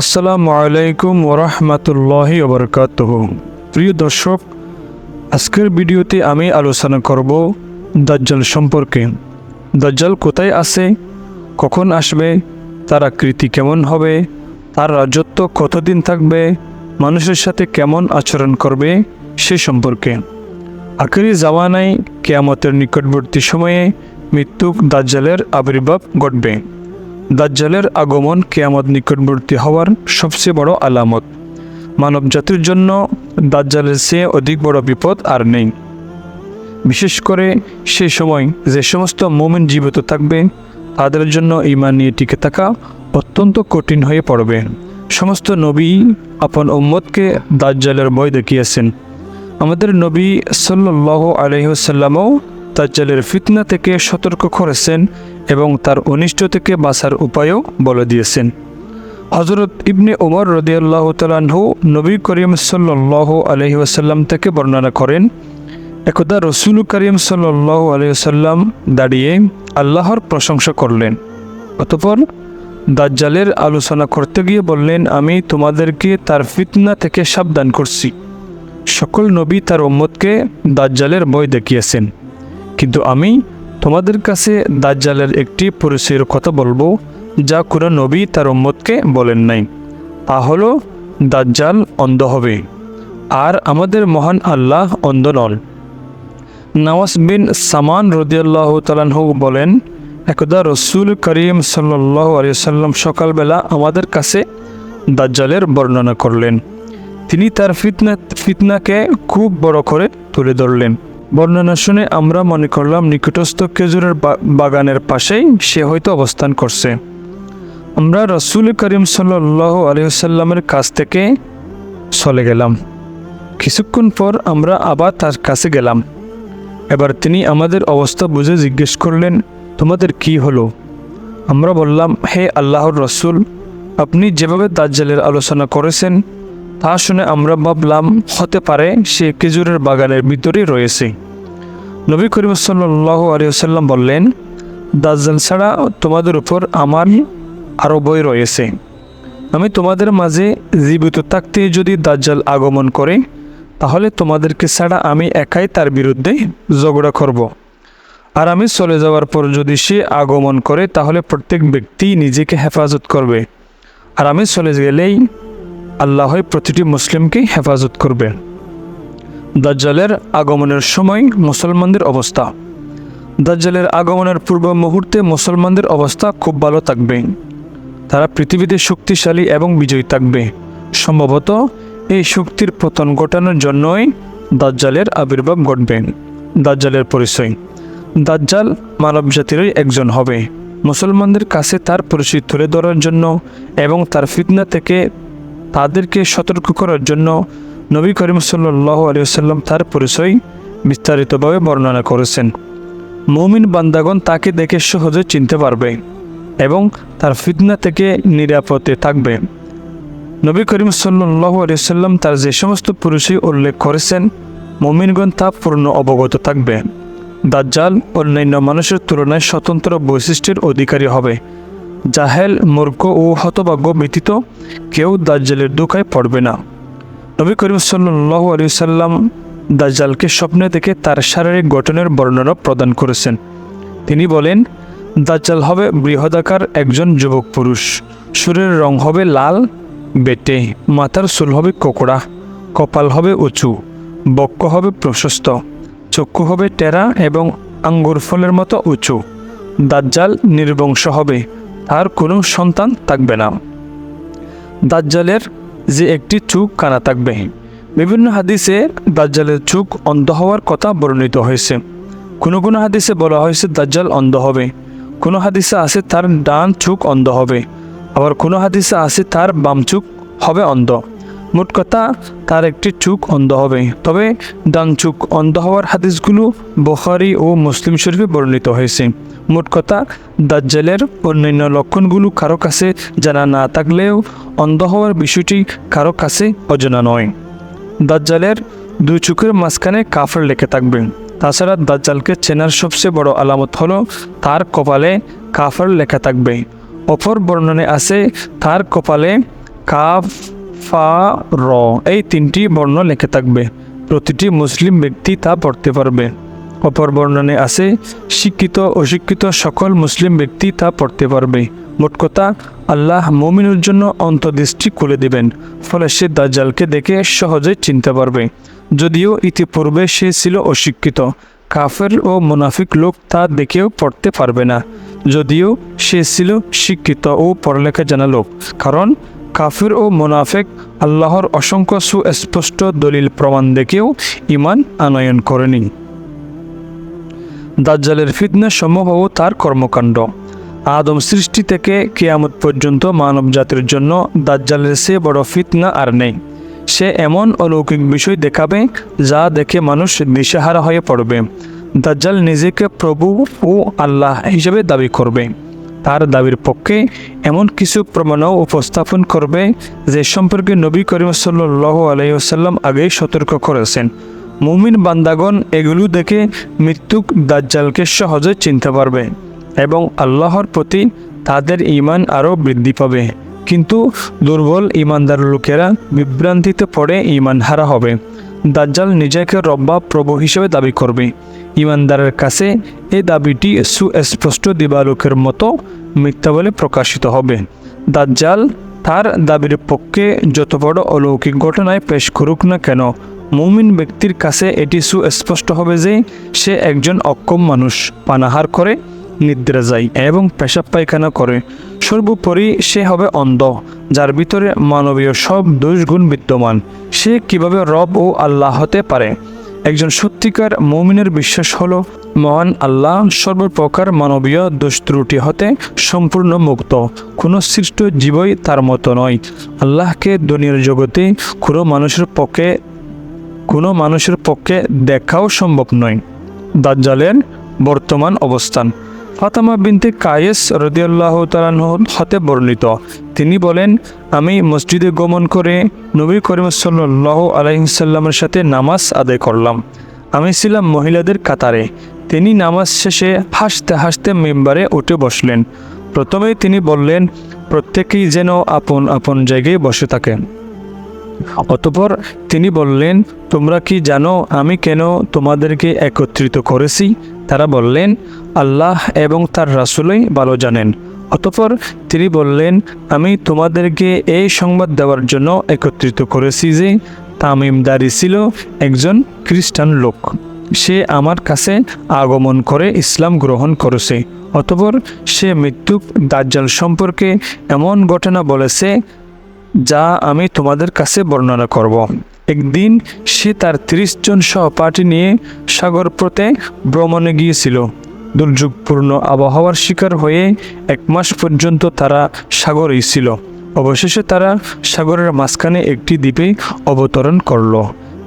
আসসালামু আলাইকুম ওরহমতুল্লাহি ওবরকাতহ। প্রিয় দর্শক, আজকের ভিডিওতে আমি আলোচনা করব দাজ্জাল সম্পর্কে। দাজ্জাল কোথায় আছে, কখন আসবে, তার আকৃতি কেমন হবে, তার রাজত্ব কতদিন থাকবে, মানুষের সাথে কেমন আচরণ করবে, সে সম্পর্কে। আখেরি জামানায় কেয়ামতের নিকটবর্তী সময়ে মৃত্যুক দাজ্জালের আবির্ভাব ঘটবে। দাজ্জালের আগমন কেয়ামত নিকটবর্তী হওয়ার সবচেয়ে বড় আলামত। মানব জাতির জন্য দাজ্জালের চেয়ে অধিক বড় বিপদ আর নেই। বিশেষ করে সে সময় যে সমস্ত মোমেন জীবিত থাকবে, তাদের জন্য ইমান নিয়ে টিকে থাকা অত্যন্ত কঠিন হয়ে পড়বে। সমস্ত নবী আপন উম্মতকে দাজ্জালের ভয় দেখিয়েছেন। আমাদের নবী সাল্লাহ আলহিহসাল্লামও দাজ্জালের ফিতনা থেকে সতর্ক করেছেন এবং তার অনিষ্ট থেকে বাঁচার উপায়ও বলে দিয়েছেন। হজরত ইবনে ওমর রদিয়াল্লাহ তালাহু নবী করিম সাল্লাহ আলহি আসাল্লাম থেকে বর্ণনা করেন, একদা রসুল করিম সাল্লাহ আলহিহাল্লাম দাঁড়িয়ে আল্লাহর প্রশংসা করলেন, অতপর দাজ্জালের আলোচনা করতে গিয়ে বললেন, আমি তোমাদেরকে তার ফিতনা থেকে সাবধান করছি। সকল নবী তার উম্মতকে দাজ্জালের বই দেখিয়েছেন, কিন্তু আমি তোমাদের কাছে দাজ্জালের একটি পরিচয়ের কথা বলব, যা কোনো নবী তার উম্মতকে বলেন নাই। তা হলো, দাজ্জাল অন্ধ হবে, আর আমাদের মহান আল্লাহ অন্ধ নন। নওয়াজ বিন সামান রদিয়াল্লাহ তালাহু বলেন, একদা রসুল করিম সাল্লাহ আলিয়াল্লাম সকালবেলা আমাদের কাছে দাজ্জালের বর্ণনা করলেন। তিনি তার ফিতনা, ফিতনাকে খুব বড় করে তুলে ধরলেন। বর্ণনা শুনে আমরা মনে করলাম নিকটস্থ খেজুরের বাগানের পাশেই সে হয়তো অবস্থান করছে। আমরা রসুল করিম সাল্লাহ আলহিসাল্লামের কাছ থেকে চলে গেলাম। কিছুক্ষণ পর আমরা আবার তার কাছে গেলাম। এবার তিনি আমাদের অবস্থা বুঝে জিজ্ঞেস করলেন, তোমাদের কি হলো? আমরা বললাম, হে আল্লাহর রসুল, আপনি যেভাবে দাজ্জালের আলোচনা করেছেন তা শুনে আমরা ভাবলাম, হতে পারে সে খেজুরের বাগানের ভিতরেই রয়েছে। নবী করিম সাল্লাহ আলিয়াল্লাম বললেন, দাজ্জাল ছাড়া তোমাদের উপর আমার আরও বই রয়েছে। আমি তোমাদের মাঝে জীবিত থাকতে যদি দাজ্জাল আগমন করে, তাহলে তোমাদেরকে ছাড়া আমি একাই তার বিরুদ্ধে ঝগড়া করব। আর আমি চলে যাওয়ার পর যদি সে আগমন করে, তাহলে প্রত্যেক ব্যক্তি নিজেকে হেফাজত করবে। আর আমি চলে গেলেই আল্লাহ প্রতিটি মুসলিমকে হেফাজত করবে। দাজ্জালের আগমনের সময় মুসলমানদের অবস্থা। দাজ্জালের আগমনের পূর্ব মুহূর্তে মুসলমানদের অবস্থা খুব ভালো থাকবে। তারা পৃথিবীতে শক্তিশালী এবং বিজয়ী থাকবে। সম্ভবত এই শক্তির পতন ঘটানোর জন্যই দাজ্জালের আবির্ভাব ঘটবে। দাজ্জালের পরিচয়। দাজ্জাল মানব জাতিরই একজন হবে। মুসলমানদের কাছে তার পরিচয় তুলে ধরার জন্য এবং তার ফিতনা থেকে তাদেরকে সতর্ক করার জন্য নবী করিম সাল্লাহ আলিয়াল্লাম তার পরিচয় বিস্তারিতভাবে বর্ণনা করেছেন। মৌমিন বান্দাগণ তাকে দেখে সহজে চিনতে পারবে এবং তার ফিতনা থেকে নিরাপদে থাকবে। নবী করিম সাল্লাহ আলিয়াল্লাম তার যে সমস্ত পুরুষই উল্লেখ করেছেন, মমিনগণ তা পূর্ণ অবগত থাকবে। দাজ্জাল অন্যান্য মানুষের তুলনায় স্বতন্ত্র বৈশিষ্ট্যের অধিকারী হবে। জাহেল, মূর্খ ও হতভাগ্য ব্যতীত কেউ দাজ্জালের দুঃখায় পড়বে না। নবী করিম সাল্লাহ আলিয়াল্লাম দাজ্জালকে স্বপ্নে দেখে তার শারীরিক গঠনের বর্ণনা প্রদান করেছেন। তিনি বলেন, দাজ্জাল হবে বৃহদাকার একজন যুবক পুরুষ। শরীরের রং হবে লাল, বেটে, মাথার চুল হবে কোকড়া, কপাল হবে উঁচু, বক্ষ হবে প্রশস্ত, চক্ষু হবে টেরা এবং আঙ্গুর ফলের মতো উঁচু। দাজ্জাল নির্বংশ হবে তার কোনো সন্তান থাকবে না। দাজ্জালের যে একটি চোখ কানা থাকবে। বিভিন্ন হাদিসে দাজ্জালের চোখ অন্ধ হওয়ার কথা বর্ণিত হয়েছে। কোনো কোনো হাদিসে বলা হয়েছে দাজ্জাল অন্ধ হবে। কোনো হাদিসে আছে তার ডান চোখ অন্ধ হবে। আবার কোনো হাদিসে আছে তার বাম চোখ হবে অন্ধ। মোট কথা তার একটি চোখ অন্ধ হবে। তবে ডান চোখ অন্ধ হওয়ার হাদিসগুলো বখারি ও মুসলিম শরীফে বর্ণিত হয়েছে। মোট কথা, দাজ্জালের অন্যান্য লক্ষণগুলো কারও কাছে জানা না থাকলেও অন্ধ হওয়ার বিষয়টি কারও কাছে অজানা নয়। দাজ্জালের দুই চোখের মাঝখানে কাফর লেখে থাকবে। তাছাড়া দাজ্জালকে চেনার সবচেয়ে বড় আলামত হলো, তার কপালে কাফর লেখা থাকবে। অপর বর্ণনে আছে, তার কপালে কাফ ফা র এই তিনটি বর্ণ লেখে থাকবে। প্রতিটি মুসলিম ব্যক্তি তা পড়তে পারবে। অপর বর্ণনে আছে, শিক্ষিত অশিক্ষিত সকল মুসলিম ব্যক্তি তা পড়তে পারবে। মোট কথা, আল্লাহ মমিনুর জন্য অন্তর্দৃষ্টি খুলে দিবেন, ফলে সে দাজ্জালকে দেখে সহজে চিনতে পারবে। যদিও ইতিপূর্বে সে ছিল অশিক্ষিত, কাফের ও মুনাফিক লোক তা দেখেও পড়তে পারবে না। যদিও সে ছিল শিক্ষিত ও পড়ালেখা জানা লোক, কারণ কাফির ও মোনাফেক আল্লাহর অসংখ্য সুস্পষ্ট দলিল প্রমাণ দেখেও ইমান আনয়ন করেনি। দাজ্জালের ফিতনা সমূহ ও তার কর্মকাণ্ড। আদম সৃষ্টি থেকে কেয়ামত পর্যন্ত মানব জাতির জন্য দাজ্জালের সে বড় ফিতনা আর নেই। সে এমন অলৌকিক বিষয় দেখাবে যা দেখে মানুষ দিশেহারা হয়ে পড়বে। দাজ্জাল নিজেকে প্রভু ও আল্লাহ হিসেবে দাবি করবে। তার দাবির পক্ষে এমন কিছু প্রমাণও উপস্থাপন করবে যে সম্পর্কে নবী করিম সাল্লাহ আলাইসাল্লাম আগেই সতর্ক করেছেন। মুমিন বান্দাগণ এগুলো দেখে মৃত্যুক দাজ্জালকে সহজে চিনতে পারবে এবং আল্লাহর প্রতি তাদের ইমান আরও বৃদ্ধি পাবে। কিন্তু দুর্বল ইমানদার লোকেরা বিভ্রান্তিতে পড়ে ইমান হারা হবে। দাজ্জাল নিজেকে রব্বা প্রভু হিসেবে দাবি করবে। ইমানদারের কাছে এই দাবিটি সুস্পষ্ট দিবালোকের মতো মিথ্যা বলে প্রকাশিত হবে। দাজ্জাল তার দাবির পক্ষে যত বড় অলৌকিক ঘটনায় পেশ করুক না কেন মুমিন ব্যক্তির কাছে এটি সুস্পষ্ট হবে যে সে একজন অক্ষম মানুষ, পানাহার করে, নিদ্রা যায় এবং পেশাব পায়খানা করে। সর্বোপরি সে হবে অন্ধ, যার ভিতরে মানবীয় সব দোষগুণ বিদ্যমান। সে কীভাবে রব ও আল্লাহ হতে পারে? একজন সত্যিকার মৌমিনের বিশ্বাস হলো, মহান আল্লাহ সর্বপ্রকার মানবীয় দোষ ত্রুটি হতে সম্পূর্ণ মুক্ত। কোনো সৃষ্ট জীবই তার মতো নয়। আল্লাহকে দুনিয়ার জগতে কোনো মানুষের পক্ষে কোনো মানুষের পক্ষে দেখাও সম্ভব নয়। দাজ্জালের বর্তমান অবস্থান। ফাতামা বিনতে কায়েস রদিয়াল্লাহ তালাহ হতে বর্ণিত। তিনি বলেন, আমি মসজিদে গমন করে নবী করিম সাল্লাহ আলহিসাল্লামের সাথে নামাজ আদায় করলাম। আমি ছিলাম মহিলাদের কাতারে। তিনি নামাজ শেষে হাসতে হাসতে মেম্বারে উঠে বসলেন। প্রথমেই তিনি বললেন, প্রত্যেকেই যেন আপন আপন জায়গায় বসে থাকেন অতপর তিনি বললেন, তোমরা কি জানো আমি কেন তোমাদেরকে একত্রিত করেছি? তারা বললেন, আল্লাহ এবং তার রাসুলই ভালো জানেন। অতপর তিনি বললেন, আমি তোমাদেরকে এই সংবাদ দেওয়ার জন্য একত্রিত করেছি যে তামিমদারি ছিল একজন খ্রিস্টান লোক। সে আমার কাছে আগমন করে ইসলাম গ্রহণ করেছে। অতপর সে মৃত্যুক দাজ্জাল সম্পর্কে এমন ঘটনা বলেছে যা আমি তোমাদের কাছে বর্ণনা করব। একদিন সে তার ত্রিশ জন সহপাঠী নিয়ে সাগর পথে ভ্রমণে গিয়েছিল। দুর্যোগপূর্ণ আবহাওয়ার শিকার হয়ে এক মাস পর্যন্ত তারা সাগরেই ছিল। অবশেষে তারা সাগরের মাঝখানে একটি দ্বীপে অবতরণ করল।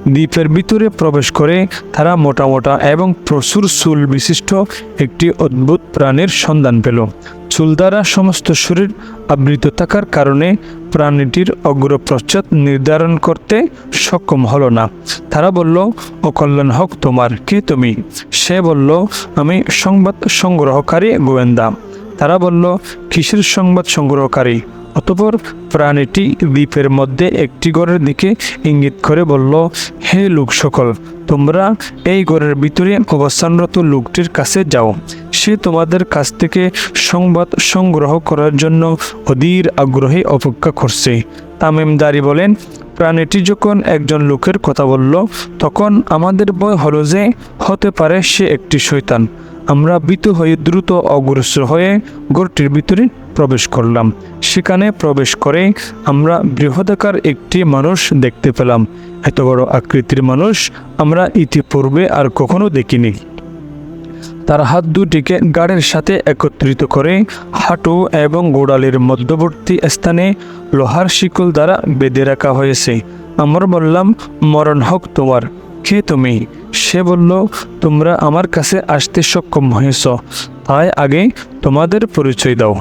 দ্বীপের ভিতরে প্রবেশ করে তারা মোটা মোটা এবং প্রচুর চুল বিশিষ্ট একটি অদ্ভুত প্রাণীর সন্ধান পেল। চুল দ্বারা সমস্ত শরীর আবৃত থাকার কারণে প্রাণীটির অগ্রপ্রচ্ছদ নির্ধারণ করতে সক্ষম হলো না। তারা বলল অকল্যাণ হক তোমার, কে তুমি? সে বলল, আমি সংবাদ সংগ্রহকারী গোয়েন্দা। তারা বলল, কিসের সংবাদ সংগ্রহকারী? অতপর প্রাণীটি দ্বীপের মধ্যে একটি ঘরের দিকে ইঙ্গিত করে বলল, হে লোক সকল, তোমরা এই ঘরের ভিতরে অবস্থানরত লোকটির কাছে যাও। সে তোমাদের কাছ থেকে সংবাদ সংগ্রহ করার জন্য অধীর আগ্রহে অপেক্ষা করছে। তামিমদারি বলেন, প্রাণীটি যখন একজন লোকের কথা বলল, তখন আমাদের বয় হলো যে হতে পারে সে একটি শৈতান আমরা ভীত হয়ে দ্রুত অগ্রসর হয়ে ঘরটির ভিতরে প্রবেশ করলাম। সেখানে প্রবেশ করে আমরা বৃহদাকার একটি মানুষ দেখতে পেলাম। এত বড় আকৃতির মানুষ আমরা ইতিপূর্বে আর কখনো দেখিনি। তার হাত দুটিকে গাড়ির সাথে একত্রিত করে হাঁটু এবং গোড়ালির মধ্যবর্তী স্থানে লোহার শিকল দ্বারা বেঁধে রাখা হয়েছে। আমরা বললাম মরণ হোক তোমার। কে তুমি। সে বলল, তোমরা আমার কাছে আসতে সক্ষম হয়েছ। তাই আগে তোমাদের পরিচয় দাও।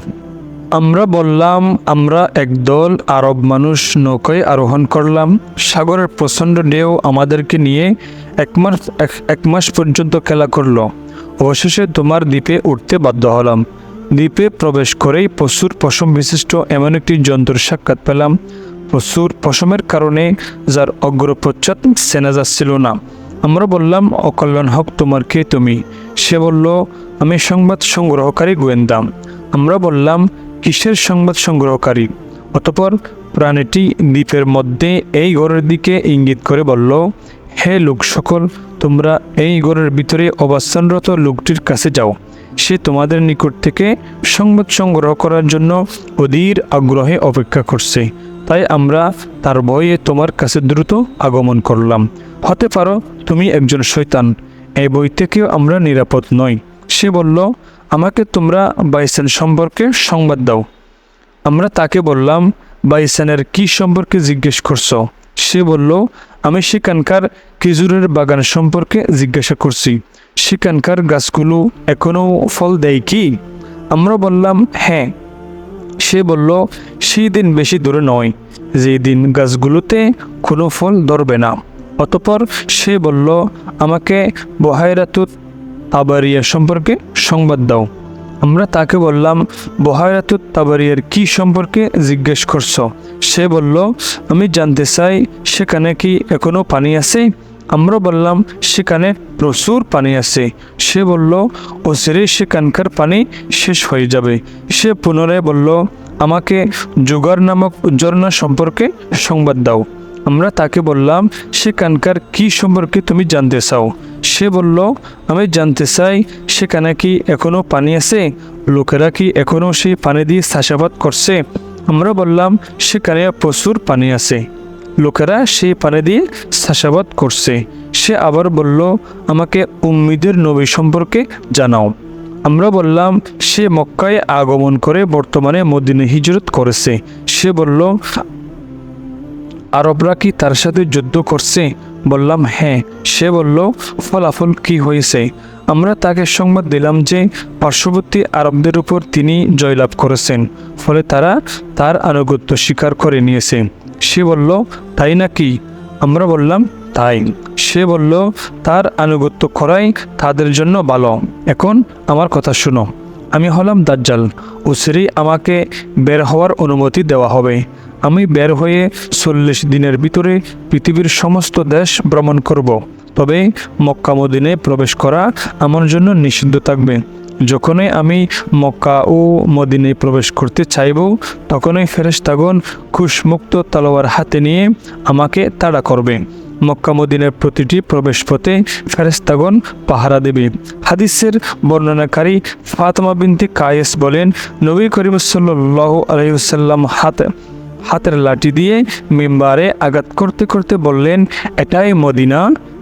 আমরা বললাম, আমরা একদল আরব মানুষ নৌকায় আরোহণ করলাম। সাগরের প্রচণ্ড ঢেউ আমাদেরকে নিয়ে এক মাস, এক- মাস পর্যন্ত খেলা করল। অবশেষে তোমার দ্বীপে উঠতে বাধ্য হলাম। দ্বীপে প্রবেশ করেই প্রচুর পশম বিশিষ্ট এমন একটি যন্ত্র সাক্ষাৎ পেলাম। প্রচুর পশমের কারণে যার অগ্রপশ্চাৎ সেনা যাচ্ছিল না। আমরা বললাম, অকল্যাণ হক, তোমার কে তুমি? সে বলল, আমি সংবাদ সংগ্রহকারী গোয়েন্দাম আমরা বললাম, কিসের সংবাদ সংগ্রহকারী? অতপর প্রাণীটি দ্বীপের মধ্যে এই ঘরের দিকে ইঙ্গিত করে বলল, হে লোক সকল, তোমরা এই ঘরের ভিতরে অবস্থানরত লোকটির কাছে যাও। সে তোমাদের নিকট থেকে সংবাদ সংগ্রহ করার জন্য অধীর আগ্রহে অপেক্ষা করছে। তাই আমরা তার ভয়ে তোমার কাছে দ্রুত আগমন করলাম। হতে পারো, তুমি একজন শৈতান এই বই থেকেও আমরা নিরাপদ নই। সে বলল, আমাকে তোমরা বাইসেন সম্পর্কে সংবাদ দাও। আমরা তাকে বললাম, বাইসানের কি সম্পর্কে জিজ্ঞেস করছ? সে বলল, আমি সেখানকার খেজুরের বাগান সম্পর্কে জিজ্ঞাসা করছি। সেখানকার গাছগুলো এখনও ফল দেয় কি? আমরা বললাম হ্যাঁ। সে বলল, সেই দিন বেশি দূরে নয়। যে দিন গাছগুলোতে কোনো ফল ধরবে না। অতপর সে বলল, আমাকে বহায়রাতুত তাবারিয়া সম্পর্কে সংবাদ দাও। আমরা তাকে বললাম, বহায়রাতুত তাবারিয়ার কি সম্পর্কে জিজ্ঞেস করছ? সে বলল, আমি জানতে চাই, সেখানে কি এখনও পানি আছে? আমরা বললাম, সেখানে প্রচুর পানি আছে। সে বলল অচিরে সেখানকার পানি শেষ হয়ে যাবে। সে পুনরায় বলল, আমাকে জুগার নামক ঝর্ণা সম্পর্কে সংবাদ দাও। আমরা তাকে বললাম, সেখানকার কি সম্পর্কে তুমি জানতে চাও? সে বলল, আমি জানতে চাই, সেখানে কি এখনও পানি আছে? লোকেরা কি এখনও সেই পানি দিয়ে চাষাবাদ করছে? আমরা বললাম, সেখানে প্রচুর পানি আছে। লোকেরা সেই পানি দিয়ে চাষাবাদ করছে। সে আবার বলল, আমাকে উম্মিদের নবী সম্পর্কে জানাও। আমরা বললাম, সে মক্কায় আগমন করে বর্তমানে মদিনে হিজরত করেছে। সে বলল, আরবরা কি তার সাথে যুদ্ধ করছে? বললাম হ্যাঁ। সে বলল, ফলাফল কি হয়েছে? আমরা তাকে সংবাদ দিলাম যে, পার্শ্ববর্তী আরবদের উপর তিনি জয়লাভ করেছেন, ফলে তারা তার আনুগত্য স্বীকার করে নিয়েছে। সে বলল, তাই নাকি? আমরা বললাম, তাই। সে বলল, তার আনুগত্য করাই তাদের জন্য ভালো। এখন আমার কথা শুনো। আমি হলাম দাজ্জাল। উসরি আমাকে বের হওয়ার অনুমতি দেওয়া হবে। আমি বের হয়ে চল্লিশ দিনের ভিতরে পৃথিবীর সমস্ত দেশ ভ্রমণ করব। তবে মক্কা মদিনে প্রবেশ করা আমার জন্য নিষিদ্ধ থাকবে। যখনই আমি মক্কা ও মদিনে প্রবেশ করতে চাইব, তখনই ফেরেশতাগণ খুশমুক্ত তালোয়ার হাতে নিয়ে আমাকে তাড়া করবে। মক্কা মদিনের প্রতিটি প্রবেশপথে ফেরেস্তাগণ পাহারা দেবে। হাদিসের বর্ণনাকারী ফাতমা বিনতে কায়েস বলেন, নবী করিম সাল্লাহ আলহিসাল্লাম হাত, হাতের লাঠি দিয়ে মেম্বারে আঘাত করতে করতে বললেন, এটাই মদিনা?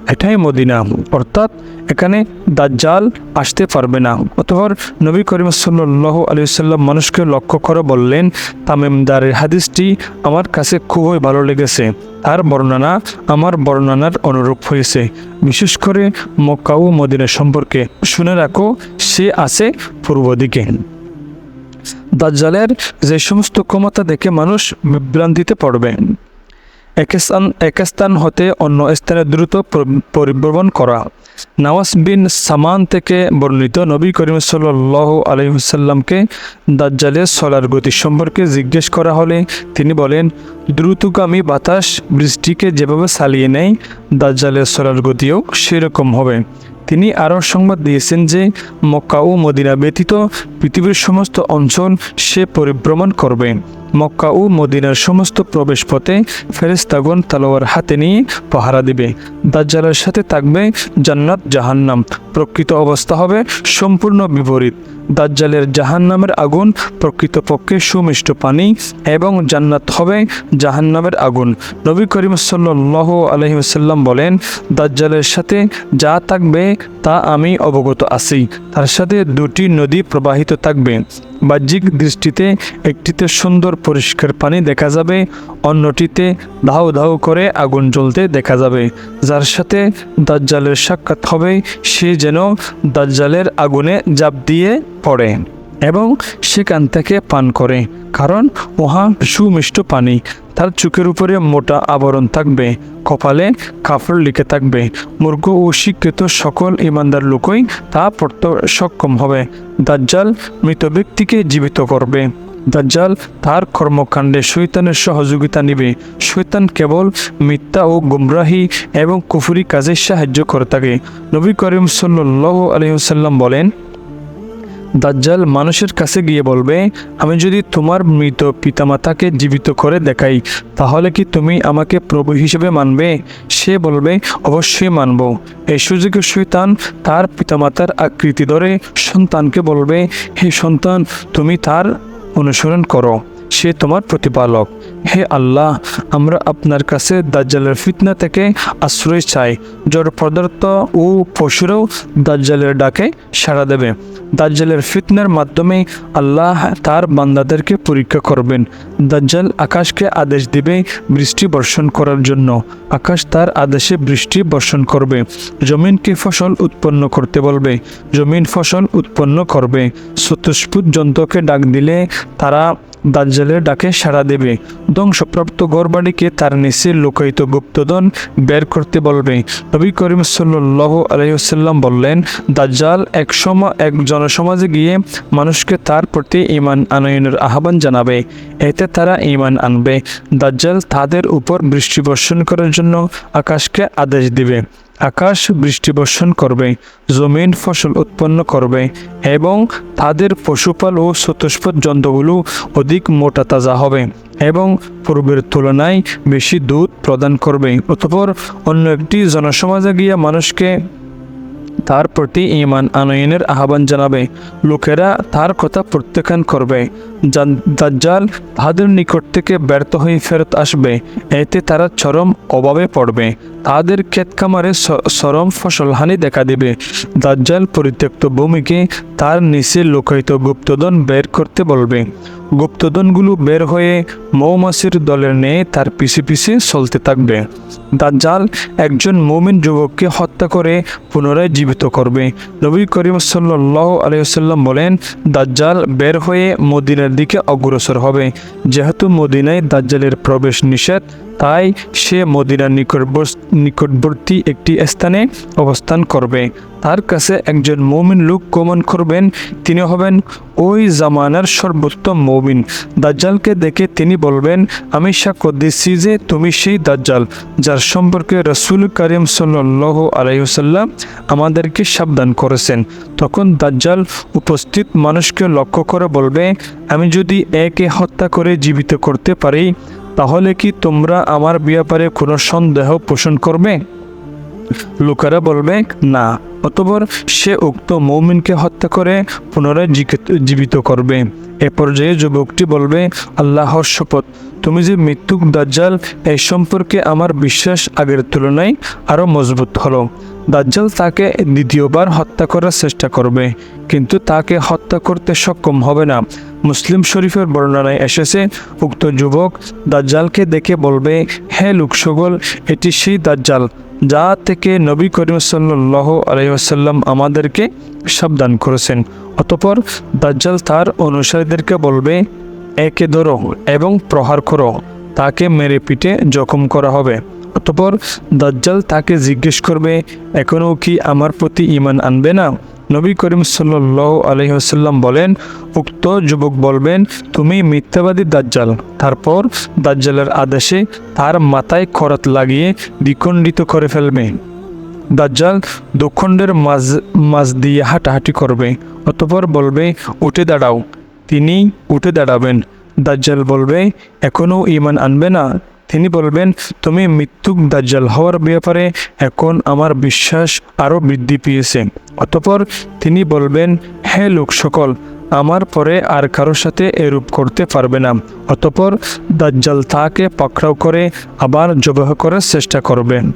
এটাই মদিনা। অর্থাৎ এখানে দাজ্জাল আসতে পারবে না। অতপর নবী করিম সাল্লাহ আলি সাল্লাম মানুষকে লক্ষ্য করে বললেন, তামিমদারের হাদিসটি আমার কাছে খুবই ভালো লেগেছে। তার বর্ণনা আমার বর্ণনার অনুরূপ হয়েছে। বিশেষ করে মক্কা ও মদিনা সম্পর্কে শুনে রাখো, সে আছে পূর্ব দিকে। দাজ্জালের যে সমস্ত ক্ষমতা দেখে মানুষ বিভ্রান্তিতে পড়বে। এক স্থান এক স্থান হতে অন্য স্থানে দ্রুত পর- পরিভ্রমণ করা। নওয়াজ বিন সামান থেকে বর্ণিত নবী করিম সাল্লাহ আলহিহসাল্লামকে দাজ্জালের সলার গতি সম্পর্কে জিজ্ঞেস করা হলে তিনি বলেন, দ্রুতগামী বাতাস বৃষ্টিকে যেভাবে চালিয়ে নেয়, দাজ্জালের সলার গতিও সেরকম হবে। তিনি আরও সংবাদ দিয়েছেন যে মক্কা ও মদিনা ব্যতীত পৃথিবীর সমস্ত অঞ্চল সে পরিভ্রমণ করবে। মক্কা ও মদিনার সমস্ত প্রবেশপথে ফেরেস্তাগন তালোয়ার হাতে নিয়ে পাহারা দিবে। দাজ্জালের সাথে থাকবে জান্নাত জাহান্নাম। প্রকৃত অবস্থা হবে সম্পূর্ণ বিপরীত। দাজ্জালের জাহান্নামের আগুন প্রকৃতপক্ষে সুমিষ্ট পানি এবং জান্নাত হবে জাহান্নামের আগুন। নবী করিম সাল্লাহ আলহিমসাল্লাম বলেন, দাজ্জালের সাথে যা থাকবে তা আমি অবগত আছি। তার সাথে দুটি নদী প্রবাহিত থাকবে। বাহ্যিক দৃষ্টিতে একটিতে সুন্দর পরিষ্কার পানি দেখা যাবে, অন্যটিতে ধাউ ধাউ করে আগুন জ্বলতে দেখা যাবে। যার সাথে দাজ্জালের সাক্ষাৎ হবে, সে যেন দাজ্জালের আগুনে জাপ দিয়ে পড়ে এবং সেখান থেকে পান করে, কারণ উহা সুমিষ্ট পানি। তার চোখের উপরে মোটা আবরণ থাকবে কপালে কাফড় লিখে থাকবে। মূর্খ ও শিক্ষিত সকল ইমানদার লোকই তা পড়তে সক্ষম হবে। দাজ্জাল মৃত ব্যক্তিকে জীবিত করবে। দাজ্জাল তার কর্মকাণ্ডে শৈতানের সহযোগিতা নিবে। শৈতান কেবল মিথ্যা ও গুমরাহি এবং কুফুরি কাজে সাহায্য করে থাকে। নবী করিম সাল্লাহ আলহিহাল্লাম বলেন দাজ্জাল মানুষের কাছে গিয়ে বলবে, আমি যদি তোমার মৃত পিতামাতাকে জীবিত করে দেখাই, তাহলে কি তুমি আমাকে প্রভু হিসেবে মানবে? সে বলবে, অবশ্যই মানব। এই সুযোগে শৈতান তার পিতামাতার আকৃতি ধরে সন্তানকে বলবে, হে সন্তান, তুমি তার অনুসরণ করো। সে তোমার প্রতিপালক। হে আল্লাহ, আমরা আপনার কাছে দাজ্জালের ফিতনা থেকে আশ্রয় চাই। জড় পদার্থ ও পশুরাও দাজ্জালের ডাকে সাড়া দেবে। দাজ্জালের ফিতনার মাধ্যমে আল্লাহ তার বান্দাদেরকে পরীক্ষা করবেন। দাজ্জাল আকাশকে আদেশ দিবে বৃষ্টি বর্ষণ করার জন্য। আকাশ তার আদেশে বৃষ্টি বর্ষণ করবে। জমিনকে ফসল উৎপন্ন করতে বলবে। জমিন ফসল উৎপন্ন করবে। চতুষ্পুত যন্ত্রকে ডাক দিলে তারা দাজ্জালের ডাকে সাড়া দেবে। ধ্বংসপ্রাপ্ত গড়বাড়িকে তার নিচে লোকায়িত গুপ্তধন বের করতে বলবে। নবী করিম সাল্লাহ আলহিহাল্লাম বললেন, দাজ্জাল এক সময় এক জনসমাজে গিয়ে মানুষকে তার প্রতি ইমান আনয়নের আহ্বান জানাবে। এতে তারা ইমান আনবে। দাজ্জাল তাদের উপর বৃষ্টি বর্ষণ করার জন্য আকাশকে আদেশ দিবে। আকাশ বৃষ্টি বর্ষণ করবে, জমিন ফসল উৎপন্ন করবে এবং তাদের পশুপাল ও চতুষ্পদ যন্ত্রগুলো অধিক মোটা তাজা হবে এবং পূর্বের তুলনায় বেশি দুধ প্রদান করবে। অতপর অন্য একটি জনসমাজে গিয়া মানুষকে তার প্রতি ইমান আনয়নের আহ্বান জানাবে। লোকেরা তার কথা প্রত্যাখ্যান করবে। দাজ্জাল তাদের নিকট থেকে ব্যর্থ হয়ে ফেরত আসবে। এতে তারা চরম অভাবে পড়বে। তাদের ক্ষেত চরম ফসলহানি দেখা দেবে। দাজ্জাল পরিত্যক্ত ভূমিকে তার নিচে লোকায়িত গুপ্তধন বের করতে বলবে। গুপ্তধনগুলো বের হয়ে মৌমাছির দলের নিয়ে তার পিছে পিছে চলতে থাকবে। দাজ্জাল একজন মৌমিন যুবককে হত্যা করে পুনরায় জীবিত করবে। নবী করিম সাল্লাহ আলিয়াল্লাম বলেন, দাজ্জাল বের হয়ে মদিনার দিকে অগ্রসর হবে। যেহেতু মদিনায় দাজ্জালের প্রবেশ নিষেধ তাই সে মদিনার নিকটবর্ত- নিকটবর্তী একটি স্থানে অবস্থান করবে। তার কাছে একজন মৌমিন লোক গমন করবেন। তিনি হবেন ওই জামানার সর্বোত্তম মৌমিন। দাজ্জালকে দেখে তিনি বলবেন, আমি সাক্ষ্য দিচ্ছি যে তুমি সেই দাজ্জাল, যার সম্পর্কে রসুল করিম সাল্লাহ আলাইসাল্লাম আমাদেরকে সাবধান করেছেন। তখন দাজ্জাল উপস্থিত মানুষকে লক্ষ্য করে বলবে, আমি যদি একে হত্যা করে জীবিত করতে পারি তাহলে কি তোমরা আমার ব্যাপারে কোনো সন্দেহ পোষণ করবে? লোকেরা বলবে, না। অতপর সে উক্ত মৌমিনকে হত্যা করে পুনরায় জীবিত করবে। এ পর্যায়ে যুবকটি বলবে, আল্লাহর শপথ। তুমি যে মৃত্যুক দাজ্জাল, এই সম্পর্কে আমার বিশ্বাস আগের তুলনায় আরও মজবুত হলো। দাজ্জাল তাকে দ্বিতীয়বার হত্যা করার চেষ্টা করবে, কিন্তু তাকে হত্যা করতে সক্ষম হবে না। মুসলিম শরীফের বর্ণনায় এসেছে, উক্ত যুবক দাজ্জালকে দেখে বলবে, হে লোকসগল, এটি সেই দাজ্জাল যা থেকে নবী করিম সাল্লাহ আলহিহাসাল্লাম আমাদেরকে সাবধান করেছেন। অতপর দাজ্জাল তার অনুসারীদেরকে বলবে, একে ধরো এবং প্রহার করো, তাকে মেরে পিটে জখম করা হবে। অতপর দাজ্জাল তাকে জিজ্ঞেস করবে এখনও কি আমার প্রতি ইমান আনবে না? নবী করিম সাল্লাহ আলহিহাসাল্লাম বলেন, উক্ত যুবক বলবেন, তুমি মিথ্যাবাদী দাজ্জাল। তারপর দাজ্জালের আদেশে তার মাথায় খরচ লাগিয়ে দ্বিখণ্ডিত করে ফেলবে। দাজ্জাল দুখণ্ডের মাঝ মাঝ দিয়ে হাঁটাহাঁটি করবে, অতপর বলবে, উঠে দাঁড়াও। তিনি উঠে দাঁড়াবেন। দাজ্জাল বলবে এখনও ইমান আনবে না। তিনি বলবেন, তুমি মৃত্যুক দাজ্জাল হওয়ার ব্যাপারে এখন আমার বিশ্বাস আরও বৃদ্ধি পেয়েছে। অতপর তিনি বলবেন, হে লোক সকল, আমার পরে আর কারোর সাথে এরূপ করতে পারবে না। অতপর দাজ্জাল তাকে পাকড়াও করে আবার জবাহ করার চেষ্টা করবেন।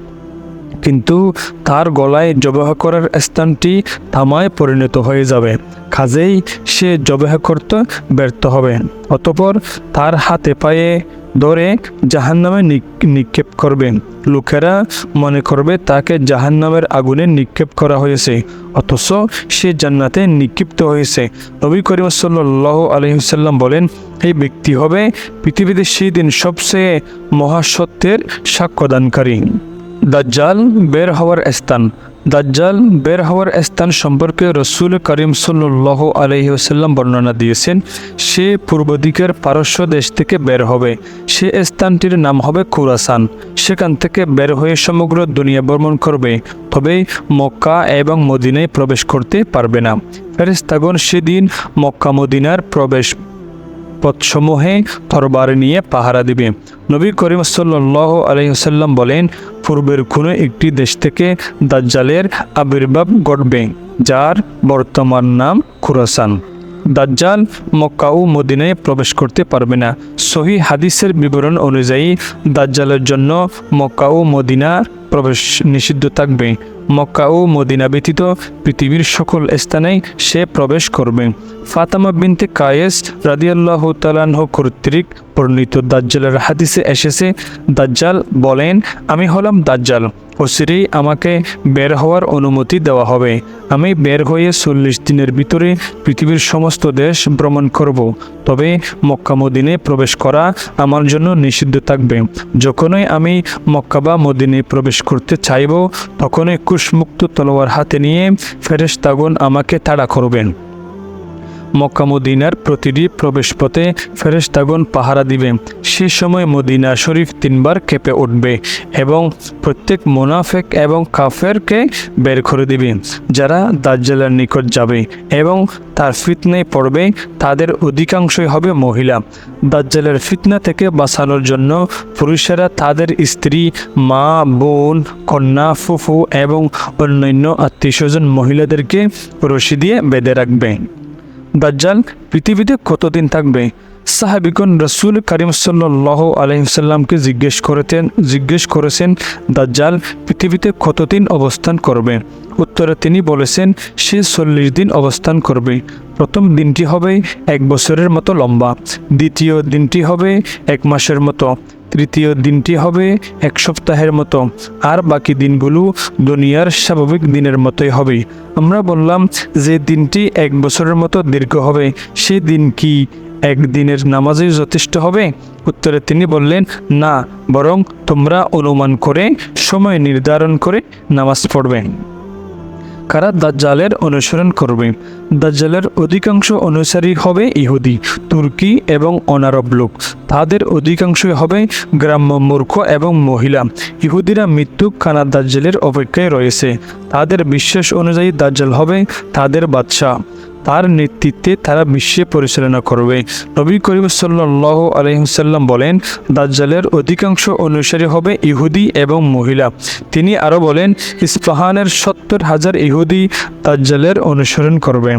কিন্তু তার গলায় জবাহ করার স্থানটি থামায় পরিণত হয়ে যাবে। কাজেই সে জবাহ করতে ব্যর্থ হবে। অতপর তার হাতে পায়ে ধরে জাহান্নামে নিক- নিক্ষেপ করবে। লোকেরা মনে করবে তাকে জাহান্নামের আগুনে নিক্ষেপ করা হয়েছে, অথচ সে জান্নাতে নিক্ষিপ্ত হয়েছে। নবী করিম সাল্লাহ আলহিসাল্লাম বলেন, এই ব্যক্তি হবে পৃথিবীতে সেই দিন সবচেয়ে মহাসত্যের সাক্ষ্যদানকারী। দাজ্জাল বের হওয়ার স্থান। দাজ্জাল বের হওয়ার স্থান সম্পর্কে রসুল করিম সাল্লাহ আলহিহাসাল্লাম বর্ণনা দিয়েছেন, সে পূর্ব দিকের পারস্য দেশ থেকে বের হবে। সে স্থানটির নাম হবে খুরাসান। সেখান থেকে বের হয়ে সমগ্র দুনিয়া ভ্রমণ করবে। তবে মক্কা এবং মদিনায় প্রবেশ করতে পারবে না। ফেরেস্তাগণ সেদিন মক্কা মদিনার প্রবেশ পথসমূহে তরবার নিয়ে পাহারা দিবে। নবী করিম সাল্লাহ আলহিহাল্লাম বলেন, পূর্বের কোনো একটি দেশ থেকে দাজ্জালের আবির্ভাব ঘটবে, যার বর্তমান নাম খুরাসান। দাজ্জাল মক্কা ও মদিনায় প্রবেশ করতে পারবে না। সহি হাদিসের বিবরণ অনুযায়ী, দাজ্জালের জন্য মক্কা ও মদিনা প্রবেশ নিষিদ্ধ থাকবে। মক্কা ও মদিনা ব্যতীত পৃথিবীর সকল স্থানে সে প্রবেশ করবে। ফাতামা বিনতে কায়েস রাদিয়াল্লাহ তালাহ কর্তৃক বর্ণিত দাজ্জালের হাদিসে এসেছে, দাজ্জাল বলেন, আমি হলাম দাজ্জাল। অচিরেই আমাকে বের হওয়ার অনুমতি দেওয়া হবে। আমি বের হয়ে চল্লিশ দিনের ভিতরে পৃথিবীর সমস্ত দেশ ভ্রমণ করব। তবে মক্কা মদিনে প্রবেশ করা আমার জন্য নিষিদ্ধ থাকবে। যখনই আমি মক্কা বা মদিনে প্রবেশ করতে চাইব তখনই কুশমুক্ত তলোয়ার হাতে নিয়ে ফেরেশতাগণ আমাকে তাড়া করবেন। মক্কা মদিনার প্রতিটি প্রবেশপথে ফেরেশতাগণ পাহারা দিবে। সে সময় মদিনা শরীফ তিনবার কেঁপে উঠবে এবং প্রত্যেক মোনাফেক এবং কাফেরকে বের করে দিবে, যারা দাজ্জালের নিকট যাবে এবং তার ফিতনায় পড়বে। তাদের অধিকাংশই হবে মহিলা। দাজ্জালের ফিতনা থেকে বাঁচানোর জন্য পুরুষেরা তাদের স্ত্রী, মা, বোন, কন্যা, ফুফু এবং অন্যান্য আত্মীয়স্বজন মহিলাদেরকে রশি দিয়ে বেঁধে রাখবে। দাজ্জাল, পৃথিবীতে কতদিন থাকবে? সাহাবিগণ রসুল করিম সাল্লাহ আলহিমসাল্লামকে জিজ্ঞেস করেছেন জিজ্ঞেস করেছেন, দাজ্জাল, পৃথিবীতে কতদিন অবস্থান করবে? উত্তরে তিনি বলেছেন, সে চল্লিশ দিন অবস্থান করবে। প্রথম দিনটি হবে এক বছরের মতো লম্বা। দ্বিতীয় দিনটি হবে এক মাসের মতো। তৃতীয় দিনটি হবে এক সপ্তাহের মতো। আর বাকি দিনগুলো দুনিয়ার স্বাভাবিক দিনের মতোই হবে। আমরা বললাম, যে দিনটি এক বছরের মতো দীর্ঘ হবে, সে দিন কি একদিনের নামাজই যথেষ্ট হবে? উত্তরে তিনি বললেন, না, বরং তোমরা অনুমান করে, সময় নির্ধারণ করে নামাজ পড়বেন কারা দাজ্জালের অনুসরণ করবে? দাজ্জালের অধিকাংশ অনুসারী হবে ইহুদি, তুর্কি এবং অনারব লোক। তাদের অধিকাংশই হবে গ্রাম্য মূর্খ এবং মহিলা। ইহুদিরা মৃত্যু কানা দাজ্জালের অপেক্ষায় রয়েছে। তাদের বিশ্বাস অনুযায়ী দাজ্জাল হবে তাদের বাদশাহ। তার নেতৃত্বে তারা বিশ্বে পরিচালনা করবে। নবী করিম সাল্লাহ আলহিমসাল্লাম বলেন, দাজ্জালের অধিকাংশ অনুসারী হবে ইহুদি এবং মহিলা। তিনি আরও বলেন, ইস্পাহানের সত্তর হাজার ইহুদি দাজ্জালের অনুসরণ করবে।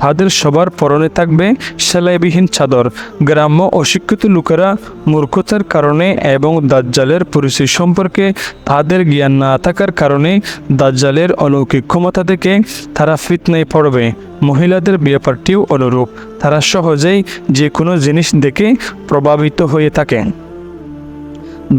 তাদের সবার পরনে থাকবে সেলাইবিহীন চাদর। গ্রাম্য অশিক্ষিত লোকেরা মূর্খতার কারণে এবং দাজ্জালের পরিচয় সম্পর্কে তাদের জ্ঞান না থাকার কারণে দাজ্জালের অলৌকিক ক্ষমতা থেকে তারা ফিতনায় পড়বে। মহিলাদের ব্যাপারটিও অনুরূপ। তারা সহজেই যে কোনো জিনিস দেখে প্রভাবিত হয়ে থাকে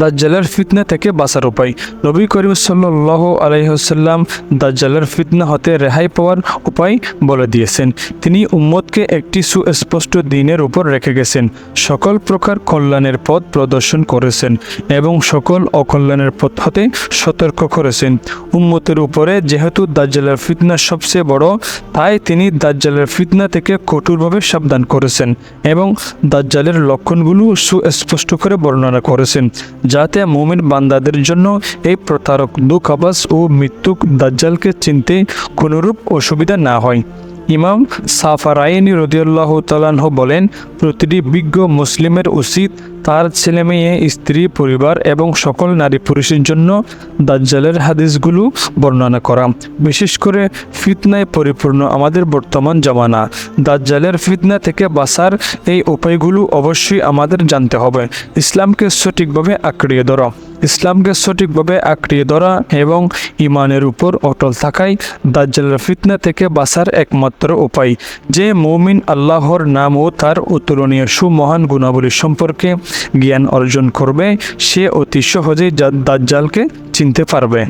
দাজ্জালের ফিতনা থেকে বাঁচার উপায়। নবী করিম সাল্লাহ আলহিহাল্লাম দাজ্জালের ফিতনা হতে রেহাই পাওয়ার উপায় বলে দিয়েছেন। তিনি উম্মতকে একটি সুস্পষ্ট দিনের উপর রেখে গেছেন। সকল প্রকার কল্যাণের পথ প্রদর্শন করেছেন এবং সকল অকল্যাণের পথ হতে সতর্ক করেছেন। উম্মতের উপরে যেহেতু দাজ্জালের ফিতনা সবচেয়ে বড়, তাই তিনি দাজ্জালের ফিতনা থেকে কঠোরভাবে সাবধান করেছেন এবং দাজ্জালের লক্ষণগুলো সুস্পষ্ট করে বর্ণনা করেছেন। যাতে মুমিন বান্দাদের জন্য এই প্রতারক দুঃখাবাস ও মৃত্যুক দাজ্জালকে চিনতে কোনোরূপ অসুবিধা না হয়। ইমাম সাফারাইনি রদিয়াল্লাহ তালাহ বলেন, প্রতিটি বিজ্ঞ মুসলিমের উচিত তার ছেলে মেয়ে, স্ত্রী, পরিবার এবং সকল নারী পুরুষের জন্য দাজ্জালের হাদিসগুলো বর্ণনা করা। বিশেষ করে ফিতনায় পরিপূর্ণ আমাদের বর্তমান জমানা। দাজ্জালের ফিতনা থেকে বাঁচার এই উপায়গুলো অবশ্যই আমাদের জানতে হবে। ইসলামকে সঠিকভাবে আঁকড়িয়ে ধরা। ইসলামকে সঠিকভাবে আঁকড়িয়ে ধরা এবং ইমানের উপর অটল থাকাই দাজ্জালের ফিতনা থেকে বাঁচার একমাত্র উপায়। যে মৌমিন আল্লাহর নাম ও তার অতুলনীয় সুমহান গুণাবলী সম্পর্কে জ্ঞান অর্জন করবে, সে অতি সহজেই দাজ্জালকে চিনতে পারবে।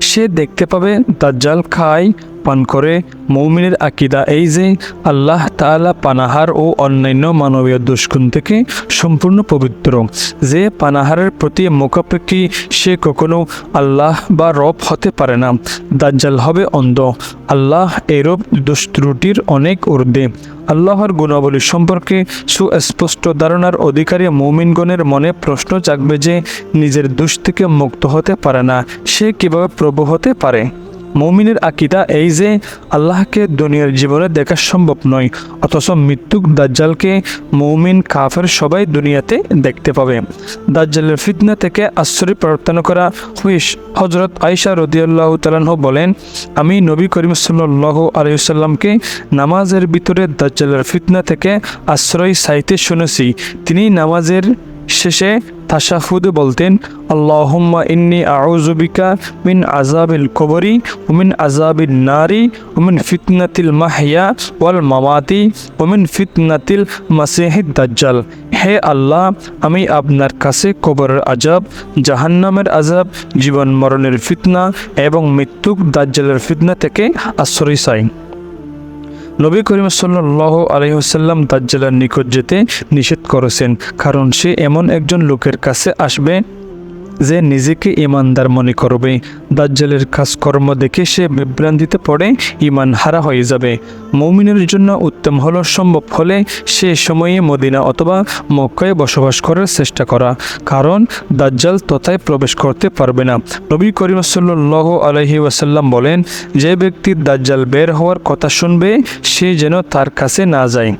সে দেখতে পাবে দাজ্জাল খায় পান করে মৌমিনের আকিদা এই যে, আল্লাহ তাআলা পানাহার ও অন্যান্য মানবীয় দুষ্গুণ থেকে সম্পূর্ণ পবিত্র। যে পানাহারের প্রতি মুখাপেক্ষী সে কখনো আল্লাহ বা রব হতে পারে না। দাজ্জাল হবে অন্ধ। আল্লাহ এরূপ দুষ্ত্রুটির অনেক ঊর্ধ্বে। আল্লাহর গুণাবলী সম্পর্কে সুস্পষ্ট ধারণার অধিকারী মৌমিনগণের মনে প্রশ্ন জাগবে যে, নিজের দুষ থেকে মুক্ত হতে পারে না। সে কীভাবে প্রভু হতে পারে? মৌমিনের আকিদা এই যে আল্লাহকে দুনিয়ার জীবনে দেখা সম্ভব নয়, অথচ মৃত্যুক দাজ্জালকে মৌমিন, কাফের সবাই দুনিয়াতে দেখতে পাবে। দাজ্জালের ফিতনা থেকে আশ্চর্য প্রার্থনা করা হুইস। হজরত আয়সা রদিয়াল্লাহ তালাহ বলেন, আমি নবী করিম সাল্লাহ আলাইসাল্লামকে নামাজের ভিতরে দাজ্জালের ফিতনা থেকে আশ্রয় চাইতে শুনেছি। তিনি নামাজের শেষে তাশাহুদে বলতেন, আল্লাহুম্মা ইন্নি আউযুবিকা মিন আজাবিল কবরি ওমিন আজাবিল নারি ওমিন ফিতনাতিল মাহইয়া ওয়াল মামাতি ওমিন ফিতনাতিল মাসিহিদ দাজ্জাল। হে আল্লাহ, আমি আপনার কাছে কবরের আজাব জাহান্নামের আজাব জীবন মরণের ফিতনা এবং মৃত্যুক দাজ্জালের ফিতনা থেকে আশ্রয় চাই। নবী করিম সাল্লাহ আলহিহাল্লাম দাজ্জালার নিকট যেতে নিষেধ করেছেন, কারণ সে এমন একজন লোকের কাছে আসবে যে নিজেকে ইমানদার মনে করবে। দাজ্জালের কাজকর্ম দেখে সে বিভ্রান্তিতে পড়ে, ইমান হারা হয়ে যাবে। মৌমিনের জন্য উত্তম হলো সম্ভব হলে সে সময়ে মদিনা অথবা মক্কায় বসবাস করার চেষ্টা করা। কারণ দাজ্জাল তথায় প্রবেশ করতে পারবে না। নবী করিম সাল্লাহ আলহি ওয়াসাল্লাম বলেন, যে ব্যক্তি দাজ্জাল বের হওয়ার কথা শুনবে, সে যেন তার কাছে না যায়।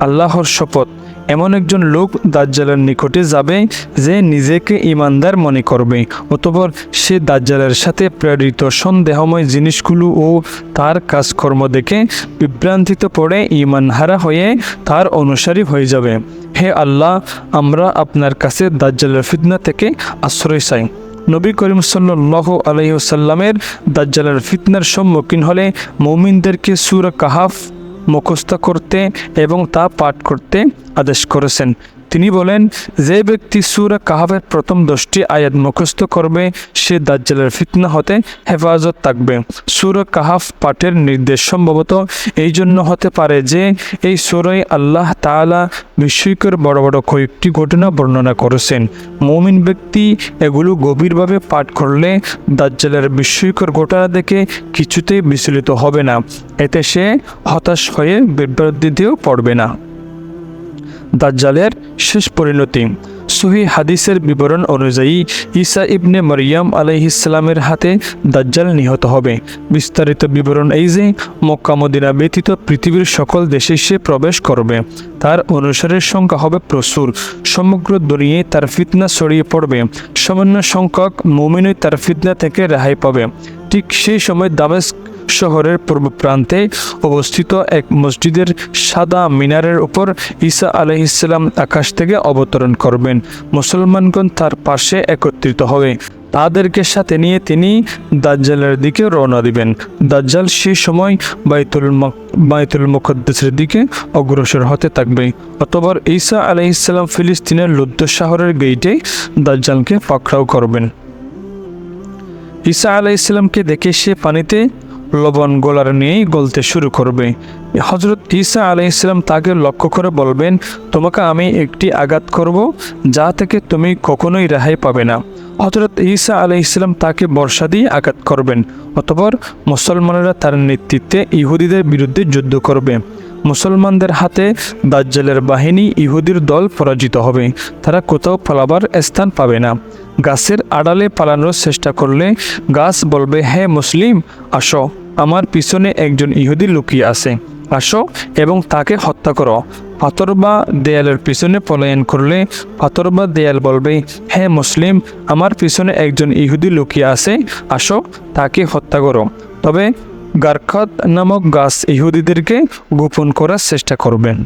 আল্লাহর শপথ। এমন একজন লোক দাজ্জালের নিকটে যাবে যে নিজেকে ইমানদার মনে করবে, অতপর সে দাজ্জালের সাথে প্রেরিত সন্দেহময় জিনিসগুলো ও তার কাজকর্ম দেখে বিভ্রান্তিত পড়ে ইমান হারা হয়ে তার অনুসারী হয়ে যাবে। হে আল্লাহ, আমরা আপনার কাছে দাজ্জালের ফিতনা থেকে আশ্রয় চাই। নবী করিম সাল্লাহ আলহিহসাল্লামের দাজ্জালের ফিতনার সম্মুখীন হলে মৌমিনদেরকে সুর কাহাফ মুখস্থ করতে এবং তা পাঠ করতে আদেশ করেছেন। তিনি বলেন, যে ব্যক্তি সুরা কাহাবের প্রথম দশটি আয়াত মুখস্থ করবে, সে দাজ্জালের ফিতনা হতে হেফাজত থাকবে। সুর কাহাফ পাঠের নির্দেশ সম্ভবত এই জন্য হতে পারে যে, এই সুরই আল্লাহ তাআলা বিস্ময়কর বড় বড় কয়েকটি ঘটনা বর্ণনা করেছেন। মমিন ব্যক্তি এগুলো গভীরভাবে পাঠ করলে দাজ্জালের বিস্ময়কর ঘটনা দেখে কিছুতেই বিচলিত হবে না। এতে সে হতাশ হয়ে বিভ্রান্তিতেও পড়বে না। দাজ্জালের শেষ পরিণতি। সহি হাদিসের বিবরণ অনুযায়ী, ঈসা ইবনে মরিয়াম আলাইহিসালামের হাতে দাজ্জাল নিহত হবে। বিস্তারিত বিবরণ এই যে, মক্কা মদিনা ব্যতীত পৃথিবীর সকল দেশে সে প্রবেশ করবে। তার অনুসারের সংখ্যা হবে প্রচুর। সমগ্র দুনিয়ায় তার ফিতনা ছড়িয়ে পড়বে। সামান্য সংখ্যক মমিনই তার ফিতনা থেকে রেহাই পাবে। ঠিক সেই সময় দামেস্ক শহরের পূর্ব প্রান্তে অবস্থিত এক মসজিদের সাদা মিনারের উপর ঈসা আলহিসাল্লাম আকাশ থেকে অবতরণ করবেন। মুসলমানগণ তার পাশে একত্রিত হবে। তাদেরকে সাথে নিয়ে তিনি দাজ্জালের দিকে রওনা দিবেন। দাজ্জাল সেই সময় বাইতুল বাইতুল মুকদ্দেসের দিকে অগ্রসর হতে থাকবে। অতবার ঈসা আলহিসাল্লাম ফিলিস্তিনের লুদ্ধ শহরের গেইটে দাজ্জালকে পাকড়াও করবেন। ঈসা আলাইসাল্লামকে দেখে সে পানিতে লবণ গোলার নিয়েই গলতে শুরু করবে। হজরত ঈসা আলাইসাল্লাম তাকে লক্ষ্য করে বলবেন, তোমাকে আমি একটি আঘাত করব যা থেকে তুমি কখনোই রেহাই পাবে না। হজরত ঈসা আলাইসাল্লাম তাকে বর্ষা দিয়ে আঘাত করবেন, অতপর মুসলমানেরা তার নেতৃত্বে ইহুদিদের বিরুদ্ধে যুদ্ধ করবে। মুসলমানদের হাতে দাজ্জালের বাহিনী ইহুদির দল পরাজিত হবে, তারা কোথাও পালাবার স্থান পাবে না। গাছের আড়ালে পালানোর চেষ্টা করলে গাছ বলবে, হে মুসলিম, আসো। আমার পিছনে একজন ইহুদি লুকিয়ে আছে। আসো এবং তাকে হত্যা করো। পাথর বা দেয়ালের পিছনে পলায়ন করলে পাথর বা দেয়াল বলবে, হে মুসলিম, আমার পিছনে একজন ইহুদি লুকিয়ে আছে। আসো, তাকে হত্যা করো। তবে গারখাত নামক গাছ ইহুদিদেরকে গোপন করার চেষ্টা করবেন।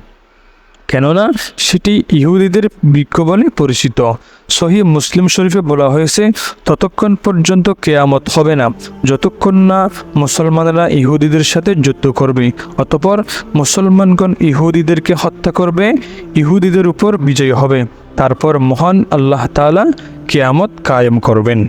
কেননা সেটি ইহুদিদের বলে পরিচিত। সহি মুসলিম শরীফে বলা হয়েছে, ততক্ষণ পর্যন্ত কেয়ামত হবে না। যতক্ষণ না মুসলমানরা ইহুদিদের সাথে যুদ্ধ করবে, অতপর মুসলমানগণ ইহুদিদেরকে হত্যা করবে, ইহুদিদের উপর বিজয় হবে। তারপর মহান আল্লাহ তাআলা কেয়ামত কায়েম করবেন।